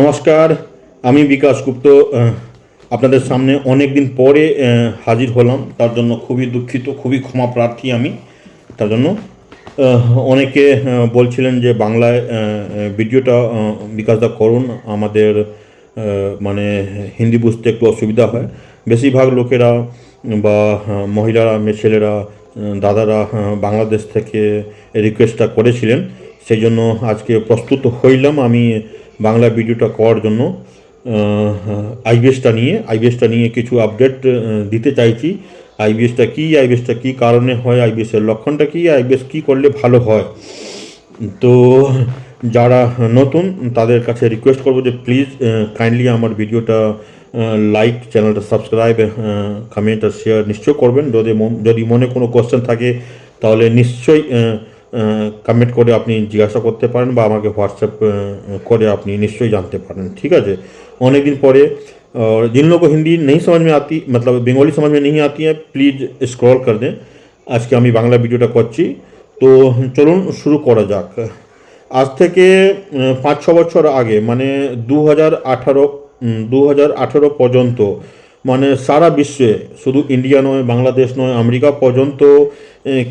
নমস্কার, আমি বিকাশ গুপ্ত আপনাদের সামনে অনেক দিন পরে হাজির হলাম। তার জন্য খুবই দুঃখিত, খুবই ক্ষমা প্রার্থী আমি। তার জন্য অনেকে বলছিলেন যে বাংলায় ভিডিওটা বিকাশদা করুন। আমাদের মানে হিন্দি বুঝতে একটু অসুবিধা হয়। বেশিরভাগ লোকেরা বা মহিলারা মেয়ে ছেলেরা দাদারা বাংলাদেশ থেকে রিকোয়েস্টটা করেছিলেন। সেই জন্য আজকে প্রস্তুত হইলাম আমি বাংলা ভিডিওটা করার জন্য আইবিএসটা নিয়ে আইবিএসটা নিয়ে কিছু আপডেট দিতে চাইছি। আইবিএসটা কী আইবিএসটা কী কারণে হয় আইবিএসের লক্ষণটা কী আইবিএস কী করলে ভালো হয়? তো যারা নতুন, তাদের কাছে রিকোয়েস্ট করব যে প্লিজ কাইন্ডলি আমার ভিডিওটা লাইক চ্যানেলটা সাবস্ক্রাইব কমেন্ট আর শেয়ার নিশ্চয় করবেন। যদি যদি মনে কোনো কোশ্চেন থাকে, তাহলে নিশ্চয়ই কমেন্ট করে আপনি জিজ্ঞাসা করতে পারেন বা আমাকে হোয়াটসঅ্যাপ করে আপনি নিশ্চয়ই জানতে পারেন ঠিক আছে অনেক দিন পরে और जिन लोगों को हिंदी नहीं समझ में आती मतलब बंगाली समझ में नहीं आती है प्लीज़ स्क्रॉल कर दें আজকে আমি বাংলা ভিডিওটা করছি তো চলুন শুরু করা যাক আজ থেকে উম, পাঁচ ছ বছর আগে মানে দু হাজার আঠারো দু হাজার আঠারো পর্যন্ত মানে সারা বিশ্বে, শুধু ইন্ডিয়া নয়, বাংলাদেশ নয়, আমেরিকা পর্যন্ত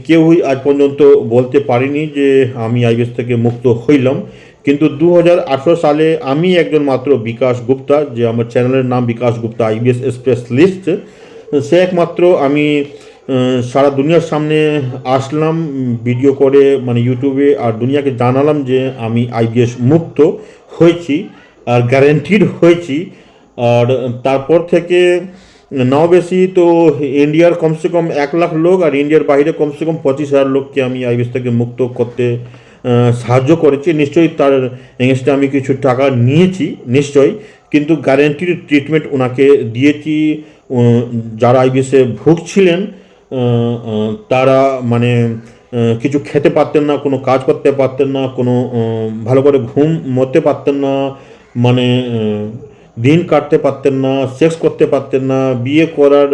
কেউই আজ পর্যন্ত বলতে পারিনি যে আমি আইবিএস থেকে মুক্ত হইলাম। কিন্তু দু হাজার আঠেরো সালে আমি একজন মাত্র বিকাশ গুপ্তা, যে আমার চ্যানেলের নাম Bikash Gupta, IBS express specialist সে একমাত্র আমি সারা দুনিয়ার সামনে আসলাম, ভিডিও করে মানে ইউটিউবে আর দুনিয়াকে জানালাম যে আমি আইবিএস মুক্ত হয়েছি, আর গ্যারেন্টিড হয়েছি। আর তারপর থেকে নাও বেশি তো ইন্ডিয়ার কমসে কম এক লাখ লোক আর ইন্ডিয়ার বাইরে কমসে কম পঁচিশ হাজার লোককে আমি আইবিএস থেকে মুক্ত করতে সাহায্য করেছি। নিশ্চয়ই তার এগেনস্টে আমি কিছু টাকা নিয়েছি, নিশ্চয়ই। কিন্তু গ্যারেন্টির ট্রিটমেন্ট ওনাকে দিয়েছি। যারা আইবিএসে ভুগছিলেন তারা মানে কিছু খেতে পারতেন না, কোনো কাজ করতে পারতেন না, কোনো ভালো করে ঘুম মরতে পারতেন না। মানে দিন কাটতে পারতেন না সেক্স করতে পারতেন না, বিয়ে করার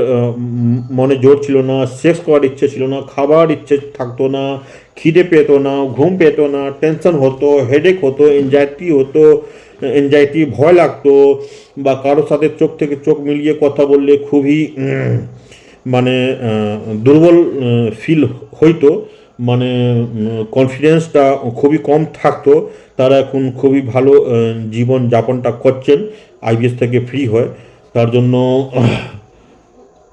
মনে জোর ছিল না সেক্স করার ইচ্ছে ছিল না, খাবার ইচ্ছে থাকতো না, খিদে পেতো না, ঘুম পেতো না টেনশন হতো হেডেক হতো এনজাইটি হতো এনজাইটি ভয় লাগতো বা কারোর সাথে চোখ থেকে চোখ মিলিয়ে কথা বললে খুবই মানে দুর্বল ফিল হইতো মানে কনফিডেন্সটা খুবই কম থাকতো। তারা এখন খুবই ভালো জীবন যাপনটা করছেন। আইবিএস থেকে ফ্রি হয়। তার জন্য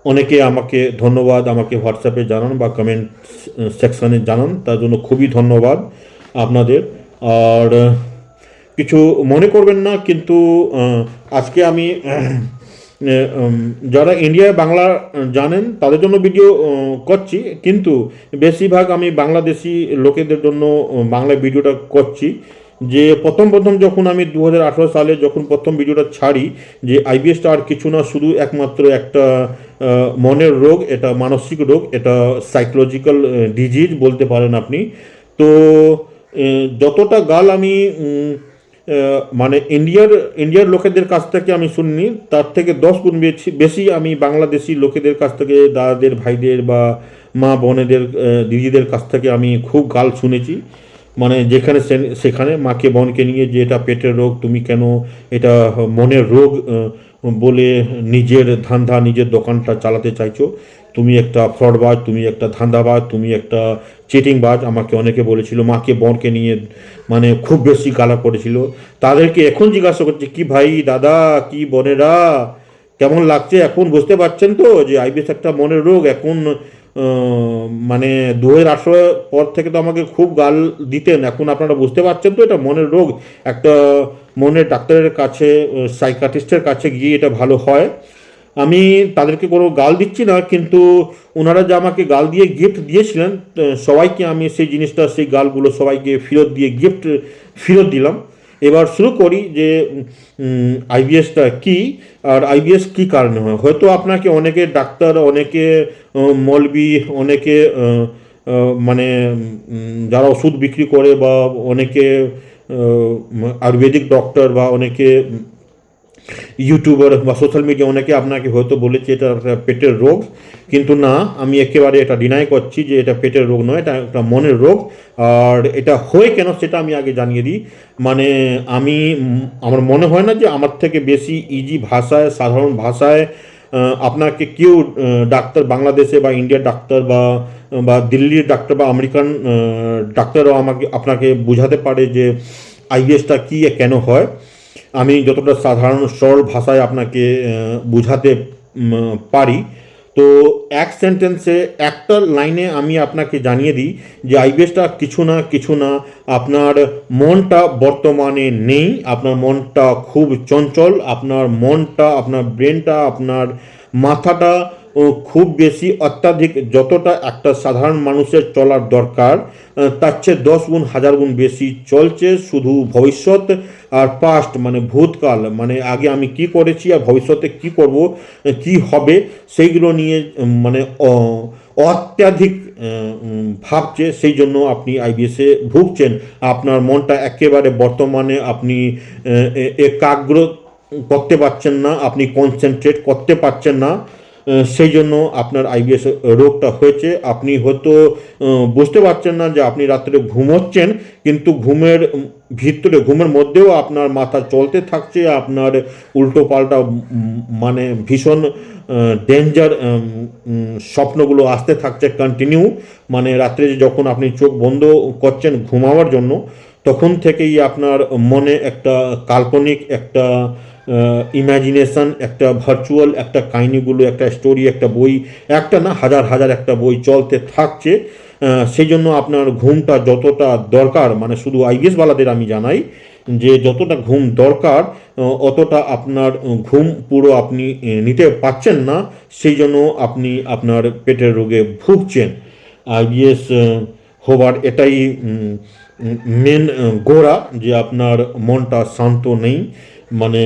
অনেকে আমাকে ধন্যবাদ, আমাকে হোয়াটসঅ্যাপে জানান বা কমেন্ট সেকশানে জানান। তার জন্য খুবই ধন্যবাদ আপনাদের। আর কিছু মনে করবেন না, কিন্তু আজকে আমি যারা ইন্ডিয়ায় বাংলা জানেন, তাদের জন্য ভিডিও করছি। কিন্তু, বেশিরভাগ আমি বাংলাদেশি লোকেদের জন্য বাংলা ভিডিওটা করছি। যে প্রথম প্রথম যখন আমি দু হাজার আঠেরো সালে যখন প্রথম ভিডিওটা ছাড়ি, যে আইবিএসটা আর কিছু না, শুধু একমাত্র একটা মনের রোগ, এটা মানসিক রোগ, এটা সাইকোলজিক্যাল ডিজিজ বলতে পারেন আপনি। তো যতটা গাল আমি মানে ইন্ডিয়ার ইন্ডিয়ার লোকেদের কাছ থেকে আমি শুনিনি, তার থেকে দশ গুণ বেশি বেশি আমি বাংলাদেশি লোকেদের কাছ থেকে, দাদাদের, ভাইদের বা মা বোনেদের দিদিদের কাছ থেকে আমি খুব গাল শুনেছি। মানে যেখানে সেখানে মাকে, বোনকে নিয়ে যে এটা পেটের রোগ, তুমি কেন এটা মনের রোগ বলে নিজের ধান্দা, নিজের দোকানটা চালাতে চাইছো? তুমি একটা ফ্রডবাজ, তুমি একটা ধান্দাবাজ, তুমি একটা চিটিংবাজ, আমাকে অনেকে বলেছিল, মাকে, বোনকে নিয়ে মানে খুব বেশি গালা করেছিল। তাদেরকে এখন জিজ্ঞাসা করছে, কি ভাই, দাদা, কি বোনেরা, কেমন লাগছে? এখন বুঝতে পারছেন তো যে আইবিএস একটা মনের রোগ, এখন মানে দু আঠেরো পর থেকে তো আমাকে খুব গাল দিতেন। এখন আপনারা বুঝতে পারছেন তো, এটা মনের রোগ। একটা মনের ডাক্তারের কাছে সাইকাটিস্টের কাছে গিয়ে এটা ভালো হয়। আমি তাদেরকে কোনো গাল দিচ্ছি না, কিন্তু ওনারা যে আমাকে গাল দিয়ে গিফট দিয়েছিলেন সবাইকে আমি সেই জিনিসটা, সেই গালগুলো সবাইকে ফেরত দিয়ে গিফট ফেরত দিলাম। এবার শুরু করি যে আইবিএসটা কি আর আইবিএস কি কারণে হয়? হয়তো আপনাকে অনেকে ডাক্তার, অনেকে মলবি, অনেকে মানে যারা ওষুধ বিক্রি করে বা অনেকে আয়ুর্বেদিক ডক্টর বা অনেকে ইউটিউবার বা সোশ্যাল মিডিয়া অনেকে আপনাকে হয়তো বলেছে এটা একটা পেটের রোগ। কিন্তু না, আমি একেবারে এটা ডিনাই করছি যে এটা পেটের রোগ নয়, এটা একটা মনের রোগ। আর এটা হয় কেন সেটা আমি আগে জানিয়ে দিই। মানে আমি, আমার মনে হয় না যে আমার থেকে বেশি ইজি ভাষায়, সাধারণ ভাষায় আপনাকে কেউ ডাক্তার বাংলাদেশে বা ইন্ডিয়ার ডাক্তার বা বা দিল্লির ডাক্তার বা আমেরিকান ডাক্তারও আমাকে, আপনাকে বোঝাতে পারে যে আইবিএসটা কী, কেন হয়। আমি যতটা সাধারণ, সরল ভাষায় আপনাকে বুঝাতে পারি। তো এক সেন্টেন্সে একটা লাইনে আমি আপনাকে জানিয়ে দিই যে আইবিএসটা কিছু না কিছু না, আপনার মনটা বর্তমানে নেই, আপনার মনটা খুব চঞ্চল, আপনার মনটা, আপনার ব্রেনটা আপনার মাথাটা খুব বেশি অত্যাধিক যতটা একটা সাধারণ মানুষের চলার দরকার তার চেয়ে দশ গুণ, হাজার গুণ বেশি চলছে শুধু ভবিষ্যৎ আর পাস্ট মানে ভূতকাল। মানে আগে আমি কি করেছি আর ভবিষ্যতে কি করব কি হবে সেইগুলো নিয়ে মানে অত্যাধিক ভাবছে। সেই জন্য আপনি আইবিএসে ভুগছেন। আপনার মনটা একেবারে বর্তমানে আপনি একাগ্র করতে পারছেন না, আপনি কনসেন্ট্রেট করতে পারছেন না। সেই জন্য আপনার আইবিএস রোগটা হয়েছে। আপনি হয়তো বুঝতে পারছেন না যে আপনি রাত্রে ঘুমোচ্ছেন, কিন্তু ঘুমের ভিতরে, ঘুমের মধ্যেও আপনার মাথা চলতে থাকছে, আপনার উল্টো পাল্টা মানে ভীষণ ডেঞ্জার স্বপ্নগুলো আসতে থাকছে কন্টিনিউ মানে রাত্রে যখন আপনি চোখ বন্ধ করছেন ঘুমাবার জন্য তখন থেকেই আপনার মনে একটা কাল্পনিক, একটা ইমাজিনেশন একটা ভার্চুয়াল একটা কাহিনিগুলো, একটা স্টোরি একটা বই, একটা না হাজার হাজার একটা বই চলতে থাকছে। সেই জন্য আপনার ঘুমটা যতটা দরকার মানে শুধু আইবিএস বালাদের আমি জানাই, যে যতটা ঘুম দরকার অতটা আপনার ঘুম পুরো আপনি নিতে পারছেন না সেই জন্য আপনি আপনার পেটের রোগে ভুগছেন। আইবিএস হবার এটাই মেন গোড়া যে আপনার মনটা শান্ত নেই মানে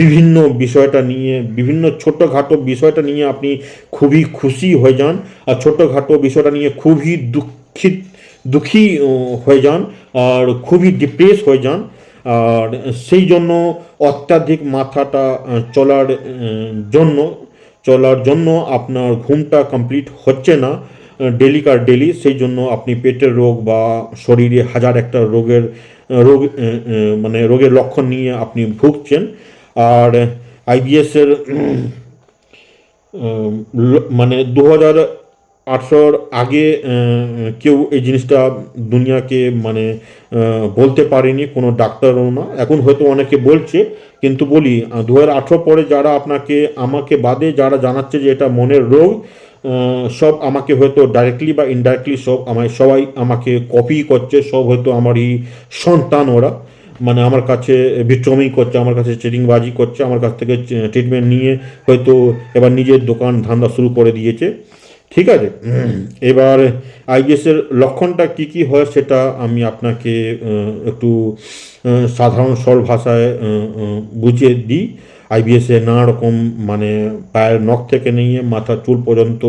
বিভিন্ন বিষয়টা নিয়ে, বিভিন্ন ছোটোখাটো বিষয়টা নিয়ে আপনি খুবই খুশি হয়ে যান আর ছোটোখাটো বিষয়টা নিয়ে খুবই দুঃখিত, দুঃখী হয়ে যান আর খুবই ডিপ্রেস হয়ে যান। আর সেই জন্য অত্যাধিক মাথাটা চলার জন্য চলার জন্য আপনার ঘুমটা কমপ্লিট হচ্ছে না। ডেলিকার ডেলি, সেই জন্য আপনি পেটের রোগ বা শরীরে হাজার একটা রোগের, রোগ মানে রোগের লক্ষণ নিয়ে আপনি ভুগছেন। আর আইবিএসের মানে দু হাজার আঠেরোর আগে কেউ এই জিনিসটা দুনিয়াকে মানে বলতে পারেনি, কোনো ডাক্তারও না। এখন হয়তো অনেকে বলছে, কিন্তু বলি দু হাজার আঠেরো পরে যারা আপনাকে, আমাকে বাদে যারা জানাচ্ছে যে এটা মনের রোগ সব আমাকে হয়তো ডাইরেক্টলি বা ইনডাইরেক্টলি সব আমায় সবাই আমাকে কপি করছে, সব হয়তো আমারই সন্তান ওরা। মানে আমার কাছে বিক্রমই করছে, আমার কাছে চিটিংবাজি করছে, আমার কাছ থেকে ট্রিটমেন্ট নিয়ে হয়তো এবার নিজের দোকান ধান্দা শুরু করে দিয়েছে। ঠিক আছে? এবার আইবিএসের লক্ষণটা কি কি হয় সেটা আমি আপনাকে একটু সাধারণ সরল ভাষায় বুঝিয়ে দিই। আইবিএসে নানা রকম মানে পায়ের নখ থেকে নিয়ে মাথার চুল পর্যন্ত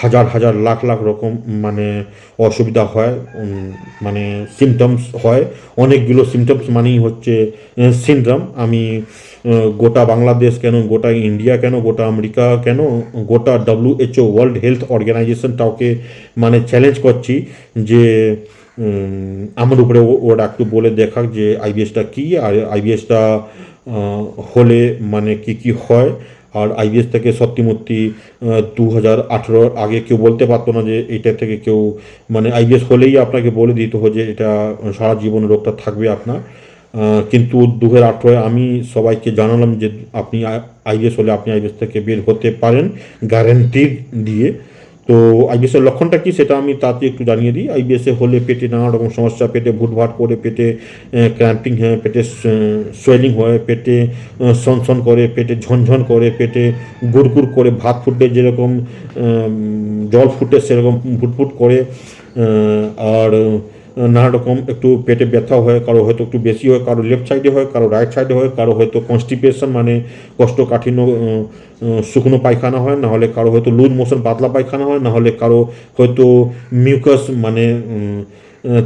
হাজার হাজার লাখ লাখ রকম মানে অসুবিধা হয় মানে সিমটমস হয়। অনেকগুলো সিমটমস মানেই হচ্ছে সিনড্রাম আমি গোটা বাংলাদেশ কেন, গোটা ইন্ডিয়া কেন, গোটা আমেরিকা কেন, গোটা ডব্লিউএচও ওয়ার্ল্ড হেলথ অর্গানাইজেশনটাকে মানে চ্যালেঞ্জ করছি যে আমার উপরে ওরা একটু বলে দেখাক যে আইবিএসটা কী, আর আইবিএসটা হলে মানে কি কি হয়? আর আইবিএস থেকে সত্যিমূর্তি দু হাজার আঠেরোর আগে কেউ বলতে পারতো না যে এটা থেকে কেউ মানে আইবিএস হলেই আপনাকে বলে দিত যে এটা সারা জীবন রোগটা থাকবে আপনার। কিন্তু দু হাজার আঠেরোয় আমি সবাইকে জানালাম যে আপনি আইবিএস হলে আপনি আইবিএস থেকে বের হতে পারেন গ্যারেন্টি দিয়ে। তো আইবিএসের লক্ষণটা কি সেটা আমি তাতে একটু জানিয়ে দিই। আইবিএসে হলে পেটে নানা রকম সমস্যা, পেটে ভুটভাট করে, পেটে ক্র্যাম্পিং হয়, পেটে সোয়েলিং হয়, পেটে সনসন করে, পেটে ঝনঝন করে, পেটে গুড়গুড় করে, ভাত ফুটে যেরকম জল ফুটে সেরকম ফুটফুট করে আর নানা রকম একটু পেটে ব্যথা হয়, কারও হয়তো একটু বেশি হয়, কারও লেফট সাইডে হয়, কারও রাইট সাইডে হয়, কারও হয়তো কনস্টিপেশন মানে কষ্টকাঠিন্য শুকনো পায়খানা হয় না হলে কারও হয়তো লুজ মোশন পাতলা পায়খানা হয় না হলে কারও হয়তো মিউকাস মানে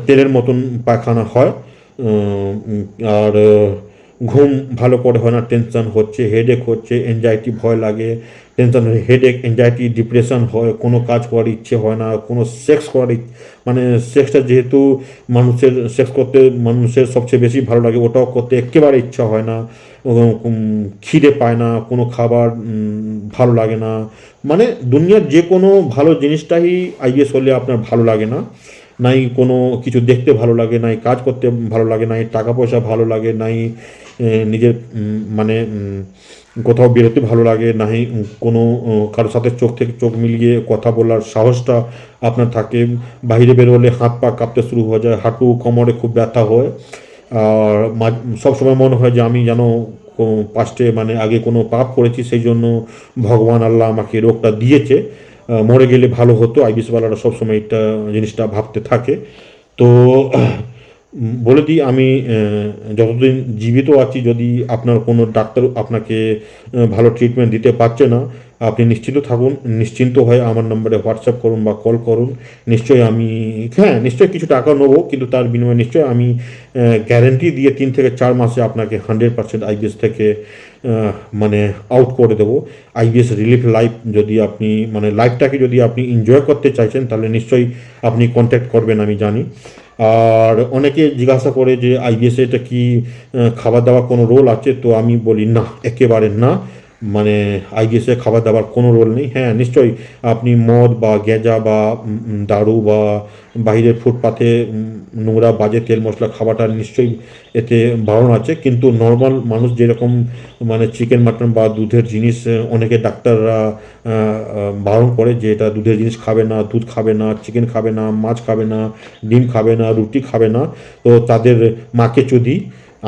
তেলের মতন পায়খানা হয় আর ঘুম ভালো করে হয় না টেনশন হচ্ছে হেডেক হচ্ছে এনজাইটি ভয় লাগে টেনশন হেডেক এনজাইটি ডিপ্রেশন হয়, কোনো কাজ করার ইচ্ছে হয় না, কোনো সেক্স করার মানে সেক্সটা যেহেতু মানুষের সেক্স করতে মানুষের সবচেয়ে বেশি ভালো লাগে, ওটাও করতে একেবারে ইচ্ছা হয় না খিদে পায় না, কোনো খাবার ভালো লাগে না। মানে দুনিয়ার যে কোনো ভালো জিনিসটাই আইএস হলে আপনার ভালো লাগে না। নাই কোনো কিছু দেখতে ভালো লাগে, নাই কাজ করতে ভালো লাগে, নাই টাকা পয়সা ভালো লাগে, নাই নিজের মানে কোথাও বেরোতে ভালো লাগে, নাই কোনো কারোর সাথে চোখ থেকে চোখ মিলিয়ে কথা বলার সাহসটা আপনার থাকে। বাইরে বেরোলে হাত পা কাঁপতে শুরু হয়ে যায়, হাঁটু, কোমরে খুব ব্যথা হয়। আর সবসময় মনে হয় যে আমি যেন পাস্টে মানে আগে কোনো পাপ করেছি, সেই জন্য ভগবান আল্লাহ আমাকে রোগটা দিয়েছে। মরে গেলে ভালো হতো। আইবিসওয়ালারা সবসময় এটা জিনিসটা ভাবতে থাকে। তো বলে দিই, আমি যতদিন জীবিত আছি, যদি আপনার কোনো ডাক্তার আপনাকে ভালো ট্রিটমেন্ট দিতে পারছে না, আপনি নিশ্চিন্ত থাকুন। নিশ্চিন্ত হয়ে আমার নম্বরে হোয়াটসঅ্যাপ করুন বা কল করুন। নিশ্চয়ই আমি হ্যাঁ নিশ্চয়ই কিছু টাকা নেব, কিন্তু তার বিনিময়ে নিশ্চয়ই আমি গ্যারেন্টি দিয়ে তিন থেকে চার মাসে আপনাকে হান্ড্রেড পার্সেন্ট আইবিএস থেকে মানে আউট করে দেবো। আইবিএস রিলিফ লাইফ যদি আপনি মানে লাইফটাকে যদি আপনি এনজয় করতে চাইছেন, তাহলে নিশ্চয়ই আপনি কন্ট্যাক্ট করবেন, আমি জানি। আর অনেকে জিজ্ঞাসা করে যে আইবিএসে এটা কি খাবার দাবার কোনো রোল আছে? তো আমি বলি, না, একেবারে না। মানে আইবিএসে খাবার দাবার কোনো রোল নেই। হ্যাঁ নিশ্চয়ই আপনি মদ বা গেঁজা বা দারু বা বাইরের ফুটপাথে নোংরা বাজে তেল মশলা খাওয়াটা নিশ্চয়ই এতে বারণ আছে। কিন্তু নর্মাল মানুষ যেরকম মানে চিকেন মাটন বা দুধের জিনিস অনেকে ডাক্তাররা বারণ করে যে এটা দুধের জিনিস খাবে না, দুধ খাবে না চিকেন খাবে না, মাছ খাবে না, ডিম খাবে না, রুটি খাবে না। তো তাদের মাকে চুদি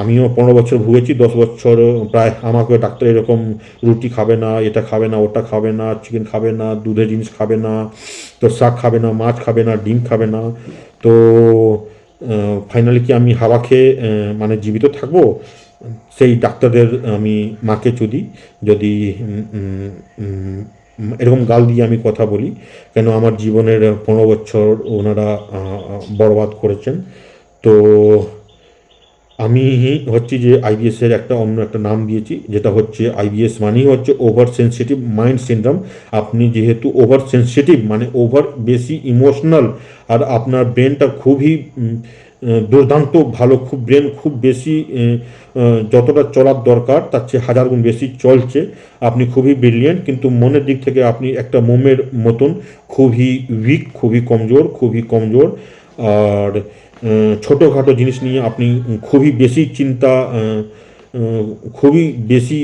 আমিও পনেরো বছর ভুগেছি, দশ বছর, প্রায় আমাকে ডাক্তার এরকম রুটি খাবে না, এটা খাবে না, ওটা খাবে না চিকেন খাবে না দুধের জিনিস খাবে না, তো শাক খাবে না, মাছ খাবে না, ডিম খাবে না, তো ফাইনালি কি আমি হাওয়া খেয়ে মানে জীবিত থাকব? সেই ডাক্তারদের আমি মাকে চুদি যদি এরকম গাল দিয়ে আমি কথা বলি, কেন আমার জীবনের পনেরো বছর ওনারা বরবাদ করেছেন, তো আমি হচ্ছে যে আইবিএস এর একটা অন্য একটা নাম দিয়েছি, যেটা হচ্ছে আইবিএস মানেই হচ্ছে ওভার সেন্সিটিভ মাইন্ড সিনড্রোম আপনি যেহেতু ওভার সেন্সিটিভ মানে ওভার বেশি ইমোশনাল আর আপনার ব্রেনটা খুবই দুর্দান্ত ভালো, খুব ব্রেন খুব বেশি যতটা চলার দরকার, তার চেয়ে হাজার গুণ বেশি চলছে। আপনি খুবই ব্রিলিয়েন্ট কিন্তু মনের দিক থেকে আপনি একটা মোমের মতন খুবই উইক খুবই কমজোর খুবই কমজোর। আর ছোটোখাটো জিনিস নিয়ে আপনি খুবই বেশি চিন্তা খুবই বেশি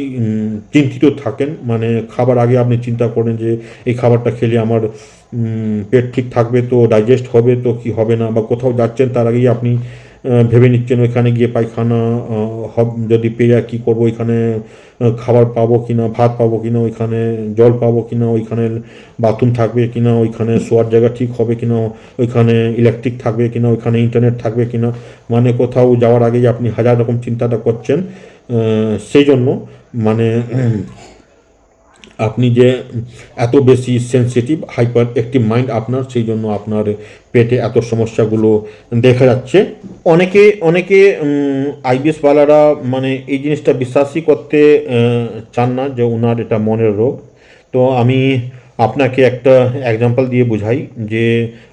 চিন্তিত থাকেন। মানে খাবার আগে আপনি চিন্তা করেন যে, এই খাবারটা খেলে আমার পেট ঠিক থাকবে তো, ডাইজেস্ট হবে তো, কি হবে না? বা কোথাও যাচ্ছেন, তার আগেই আপনি ভেবে নিচ্ছেন ওইখানে গিয়ে পায়খানা যদি পেয়ে কী করব, ওইখানে খাবার পাবো কিনা, ভাত পাবো কিনা, ওইখানে জল পাবো কিনা, ওইখানে বাথরুম থাকবে কিনা, ওইখানে শোয়ার জায়গা ঠিক হবে কিনা, ওইখানে ইলেকট্রিক থাকবে কিনা, ওইখানে ইন্টারনেট থাকবে কিনা মানে কোথাও যাওয়ার আগেই আপনি হাজার রকম চিন্তাটা করছেন সেই জন্য মানে আপনি যে এত বেশি সেন্সিটিভ হাইপার অ্যাক্টিভ মাইন্ড আপনার, সেই জন্য আপনার পেটে এত সমস্যাগুলো দেখা যাচ্ছে। অনেকে অনেকে আইবিএস বালারা মানে এই জিনিসটা বিশ্বাসই করতে চান না যে ওনার এটা মনের রোগ। তো আমি আপনাকে একটা এক্সাম্পল দিয়ে বোঝাই যে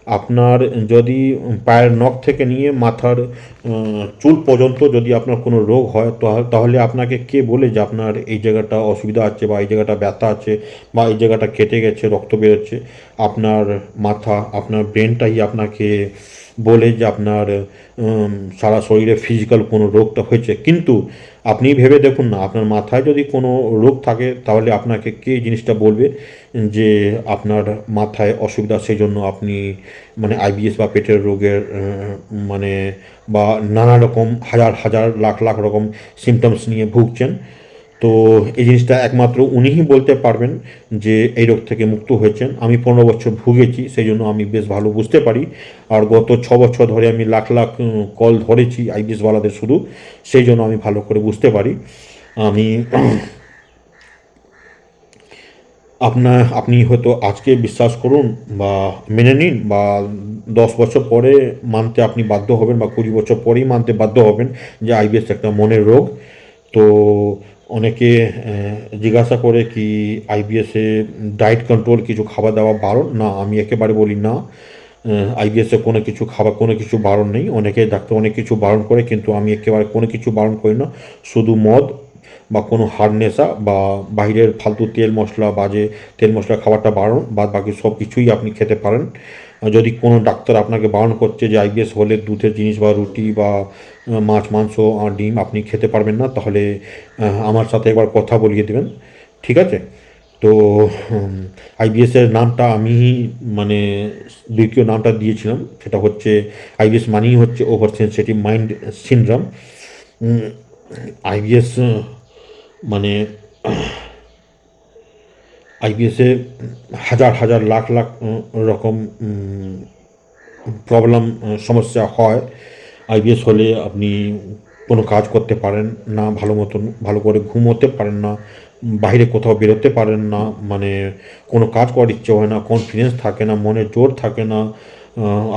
আপনার যদি পায়ের নখ থেকে নিয়ে মাথার চুল পর্যন্ত যদি আপনার কোনো রোগ হয় তাহলে আপনাকে কে বলে যে আপনার এই জায়গাটা অসুবিধা আছে বা এই জায়গাটা ব্যথা আছে বা এই জায়গাটা কেটে গেছে, রক্ত বেরোচ্ছে? আপনার মাথা, আপনার ব্রেনটাই আপনাকে বলে যে আপনার সারা শরীরে ফিজিক্যাল কোনো রোগটা হয়েছে। কিন্তু আপনি ভেবে দেখুন না। আপনার মাথায় যদি কোনো রোগ থাকে, তাহলে আপনাকে কে জিনিসটা বলবে যে আপনার মাথায় অসুবিধা সেই জন্য আপনি মানে আইবিএস বা পেটের রোগের মানে বা নানা রকম হাজার হাজার, লাখ লাখ রকম সিমটমস নিয়ে ভুগছেন। তো এই জিনিসটা একমাত্র উনিই বলতে পারবেন যে এই রোগ থেকে মুক্ত হয়েছেন। আমি পনেরো বছর ভুগেছি, সেই জন্য আমি বেশ ভালো বুঝতে পারি। আর গত ছ বছর ধরে আমি লাখ লাখ কল ধরেছি আইবিএসওয়ালাদের শুধু, সেই জন্য আমি ভালো করে বুঝতে পারি। আমি আপনার আপনি হয়তো আজকে বিশ্বাস করুন বা মেনে নিন বা দশ বছর পরে মানতে আপনি বাধ্য হবেন বা কুড়ি বছর পরেই মানতে বাধ্য হবেন যে আইবিএস একটা মনের রোগ। তো অনেকে জিজ্ঞাসা করে কি আইবিএসে ডায়েট কন্ট্রোল কিছু খাবার দাওয়া বারণ? না, আমি একেবারে বলি না। আইবিএসে কোনো কিছু খাবার, কোনো কিছু বারণ নেই। অনেকে ডাক্তার অনেক কিছু বারণ করে, কিন্তু আমি একেবারে কোনো কিছু বারণ করি না। শুধু মদ বা কোনো হাড় নেশা বা বাইরের ফালতু তেল মশলা বাজে তেল মশলা খাবারটা বারণ বা বাকি সব কিছুই আপনি খেতে পারেন। যদি কোনো ডাক্তার আপনাকে বারণ করছে যে আইবিএস হলে দুধের জিনিস বা রুটি বা মাছ, মাংস আর ডিম আপনি খেতে পারবেন না, তাহলে আমার সাথে একবার কথা বলিয়ে দেবেন। ঠিক আছে? তো আইবিএসের নামটা আমি মানে দ্বিতীয় নামটা দিয়েছিলাম, সেটা হচ্ছে আইবিএস মানেই হচ্ছে over sensitive mind syndrome IBS মানে আইবিএসে হাজার হাজার, লাখ লাখ রকম প্রবলেম সমস্যা হয়। আইবিএস হলে আপনি কোনো কাজ করতে পারেন না, ভালো মতন, ভালো করে ঘুমোতে পারেন না, বাইরে কোথাও বেরোতে পারেন না মানে কোনো কাজ করার ইচ্ছে হয় না কনফিডেন্স থাকে না, মনে জোর থাকে না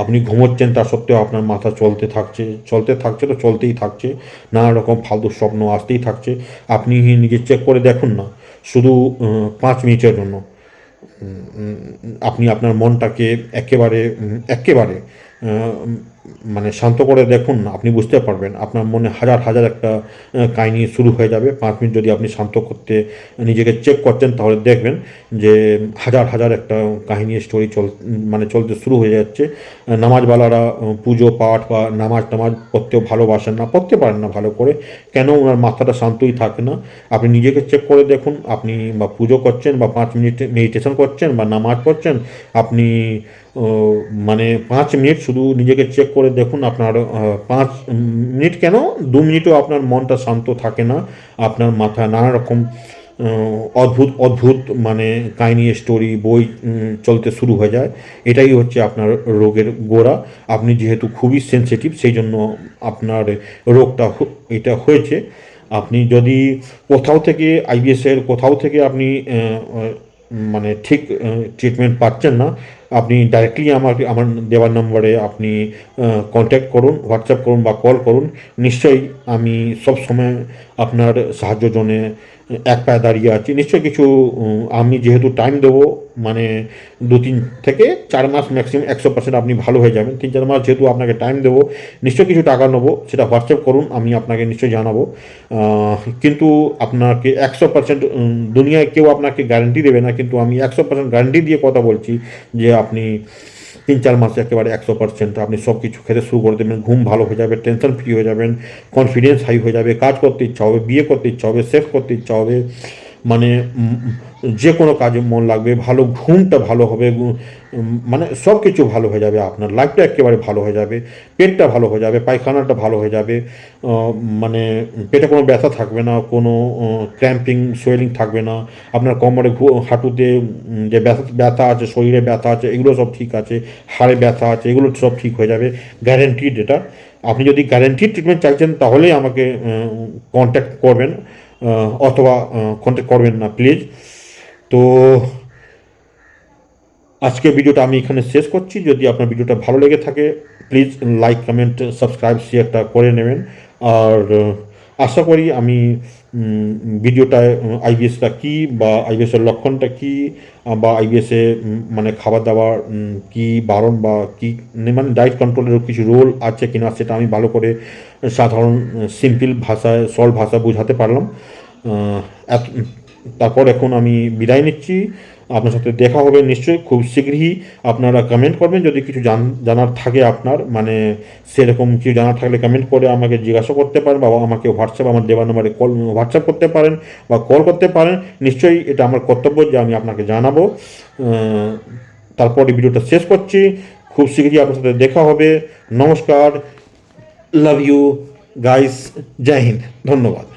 আপনি ঘুমোচ্ছেন তা সত্ত্বেও আপনার মাথা চলতে থাকছে চলতে থাকছে তো চলতেই থাকছে, নানা রকম ফালতু স্বপ্ন আসতেই থাকছে, আপনি নিজে চেক করে দেখুন না, শুধু পাঁচ মিনিটের জন্য। আপনি আপনার মনটাকে একেবারে একেবারে মানে শান্ত করে দেখুন, আপনি বুঝতে পারবেন। আপনার মনে হাজার হাজার একটা কাহিনী শুরু হয়ে যাবে। পাঁচ মিনিট যদি আপনি শান্ত করতে, নিজেকে চেক করছেন তাহলে দেখবেন যে হাজার হাজার একটা কাহিনী স্টোরি চল মানে চলতে শুরু হয়ে যাচ্ছে। নামাজওয়ালারা পুজো, পাঠ বা নামাজ টামাজ পড়তেও ভালোবাসেন না, পড়তে পারেন না ভালো করে। কেন ওনার মাথাটা শান্তই থাকে না? আপনি নিজেকে চেক করে দেখুন, আপনি বা পুজো করছেন বা পাঁচ মিনিট মেডিটেশন করছেন বা নামাজ পড়ছেন, আপনি মানে পাঁচ মিনিট শুধু নিজেকে চেক করে দেখুন আপনার পাঁচ মিনিট কেন? দু মিনিটও আপনার মনটা শান্ত থাকে না, আপনার মাথায় নানা রকম অদ্ভুত অদ্ভুত মানে কাহিনী স্টোরি বই চলতে শুরু হয়ে যায়। এটাই হচ্ছে আপনার রোগের গোড়া। আপনি যেহেতু খুবই সেনসিটিভ সেই জন্য আপনার রোগটা এটা হয়েছে। আপনি যদি কোথাও থেকে আইবিএসের কোথাও থেকে আপনি মানে ঠিক ট্রিটমেন্ট পাচ্ছেন না আপনি ডাইরেক্টলি আমার আমার দেওয়ার নম্বরে আপনি কন্ট্যাক্ট করুন হোয়াটসঅ্যাপ করুন বা কল করুন। নিশ্চয়ই আমি সব সময় আপনার সাহায্য জন্য এক পায়ে দাঁড়িয়ে আছি। নিশ্চয়ই কিছু আমি যেহেতু টাইম দেবো মানে দু তিন থেকে চার মাস ম্যাক্সিমাম একশো পার্সেন্ট আপনি ভালো হয়ে যাবেন। তিন চার মাস যেহেতু আপনাকে টাইম দেবো, নিশ্চয়ই কিছু টাকা নেব, সেটা হোয়াটসঅ্যাপ করুন, আমি আপনাকে নিশ্চয়ই জানাব। কিন্তু আপনাকে একশো পার্সেন্ট দুনিয়ায় কেউ আপনাকে গ্যারান্টি দেবে না, কিন্তু আমি একশো পার্সেন্ট গ্যারান্টি দিয়ে কথা বলছি যে আপনি তিন চার মাসে একেবারে একশো পার্সেন্ট আপনি সব কিছু খেতে শুরু করে দেবেন, ঘুম ভালো হয়ে যাবে টেনশন ফ্রি হয়ে যাবেন কনফিডেন্স হাই হয়ে যাবে, কাজ করতে ইচ্ছা হবে, বিয়ে করতে ইচ্ছা হবে সেভ করতে ইচ্ছা হবে মানে যে কোনো কাজে মন লাগবে, ভালো ঘুমটা ভালো হবে মানে সব কিছু ভালো হয়ে যাবে আপনার। লাইফটা একেবারে ভালো হয়ে যাবে, পেটটা ভালো হয়ে যাবে, পায়খানাটা ভালো হয়ে যাবে মানে পেটে কোনো ব্যথা থাকবে না, কোনো ক্র্যাম্পিং সোয়েলিং থাকবে না, আপনার কোমরে হাঁটুতে যে ব্যথা ব্যথা আছে, শরীরে ব্যথা আছে, এগুলো সব ঠিক আছে, হাড়ে ব্যথা আছে, এগুলো সব ঠিক হয়ে যাবে গ্যারেন্টিড এটা। আপনি যদি গ্যারেন্টিড ট্রিটমেন্ট চাইছেন, তাহলেই আমাকে কন্ট্যাক্ট করবেন। অথবা কন্ট্যাক্ট করবেন না প্লিজ তো, আজকে ভিডিওটা আমি এখানে শেষ করছি। যদি আপনার ভিডিওটা ভালো লেগে থাকে প্লিজ লাইক কমেন্ট সাবস্ক্রাইব শেয়ারটা করে নেবেন। আর আশা করি আমি ভিডিওটায় আইবিএসটা কী বা আইবিএসের লক্ষণটা কী বা আইবিএসে মানে খাবার দাবার কি বারণ বা কী মানে ডায়েট কন্ট্রোলের কিছু রোল আছে কি না সেটা আমি ভালো করে সাধারণ সিম্পল ভাষায়, সরল ভাষা বোঝাতে পারলাম। তারপর এখন আমি বিদায় নিচ্ছি। আপনার সাথে দেখা হবে নিশ্চয়ই। খুব শীঘ্রই আপনারা কমেন্ট করবেন। যদি কিছু জান, জানার থাকে আপনার মানে সেরকম কিছু জানার থাকলে কমেন্ট করে আমাকে জিজ্ঞাসা করতে পারেন বা আমাকে হোয়াটসঅ্যাপ আমার দেওয়ার নম্বরে কল হোয়াটসঅ্যাপ করতে পারেন বা কল করতে পারেন। নিশ্চয়ই এটা আমার কর্তব্য যে আমি আপনাকে জানাব। তারপরে ভিডিওটা শেষ করছি। খুব শীঘ্রই আপনার সাথে দেখা হবে। নমস্কার। লাভ ইউ গাইস জয় হিন্দ। ধন্যবাদ।